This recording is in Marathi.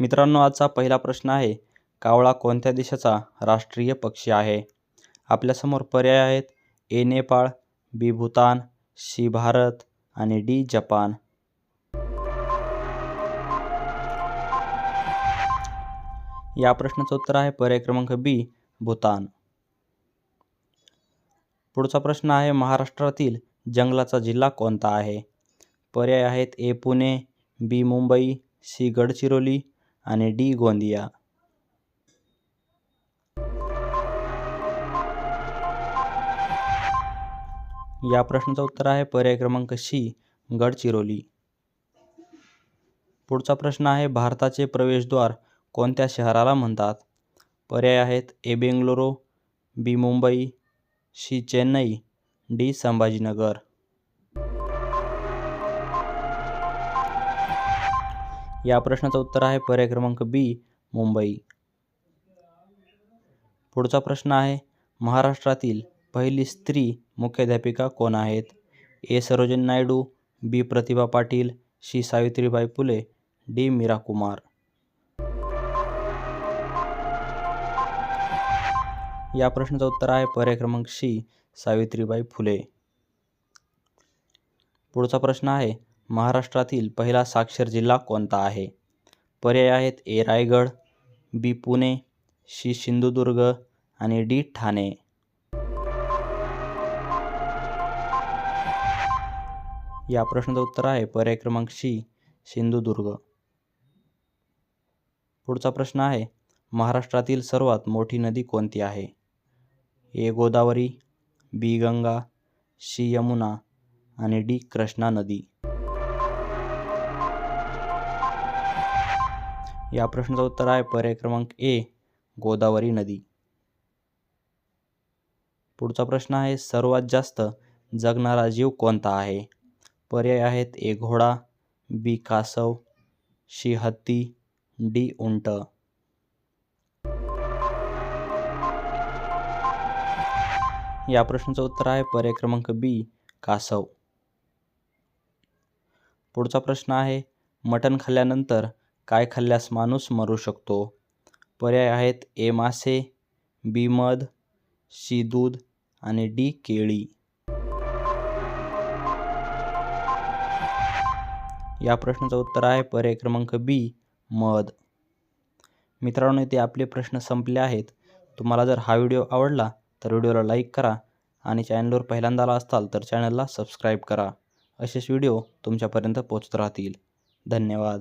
मित्रांनो आजचा पहिला प्रश्न आहे कावळा कोणत्या देशाचा राष्ट्रीय पक्षी आहे? आपल्यासमोर पर्याय आहेत A Nepal B Bhutan C Bharat आणि डी जपान. या प्रश्नाचं उत्तर आहे पर्याय क्रमांक बी भूतान. पुढचा प्रश्न आहे महाराष्ट्रातील जंगलाचा जिल्हा कोणता आहे? पर्याय आहेत A Pune B Mumbai C Gadchiroli आणि डी गोंदिया. या प्रश्नाचं उत्तर आहे पर्याय क्रमांक सी गडचिरोली. पुढचा प्रश्न आहे भारताचे प्रवेशद्वार कोणत्या शहराला म्हणतात? पर्याय आहेत A Bangalore B Mumbai C Chennai D Sambhajinagar. या प्रश्नाचं उत्तर आहे पर्याय क्रमांक बी मुंबई. पुढचा प्रश्न आहे महाराष्ट्रातील पहिली स्त्री मुख्याध्यापिका कोण आहेत? A. Sarojini Naidu B. Pratibha Patil C. Savitribai Phule D. Meera Kumar. या प्रश्नाचं उत्तर आहे पर्याय क्रमांक सी सावित्रीबाई फुले. पुढचा प्रश्न आहे महाराष्ट्रातील पहिला साक्षर जिल्हा कोणता आहे? पर्याय आहेत A. Raigad B. Pune C. Sindhudurg आणि डी. ठाणे. या प्रश्नाचं उत्तर आहे पर्याय क्रमांक सी सिंधुदुर्ग. पुढचा प्रश्न आहे महाराष्ट्रातील सर्वात मोठी नदी कोणती आहे? A. Godavari B. Ganga C. Yamuna आणि डी. कृष्णा नदी. या प्रश्नाचं उत्तर आहे पर्याय क्रमांक ए गोदावरी नदी. पुढचा प्रश्न आहे सर्वात जास्त जगणारा जीव कोणता आहे? पर्याय आहेत ए घोडा बी कासव शी हत्ती डी उंट. या प्रश्नाचं उत्तर आहे पर्याय क्रमांक बी कासव. पुढचा प्रश्न आहे मटण खाल्ल्यानंतर काय खाल्ल्यास माणूस मरू शकतो? पर्याय आहेत ए मासे बी मध सी दूध आणि डी केळी. या प्रश्नाचं उत्तर आहे पर्याय क्रमांक बी मध. मित्रांनो इथे आपले प्रश्न संपले आहेत. तुम्हाला जर हा व्हिडिओ आवडला तर व्हिडिओला लाईक करा आणि चॅनलवर पहिल्यांदा आला असाल तर चॅनलला सबस्क्राईब करा. असेच व्हिडिओ तुमच्यापर्यंत पोचत राहतील. धन्यवाद.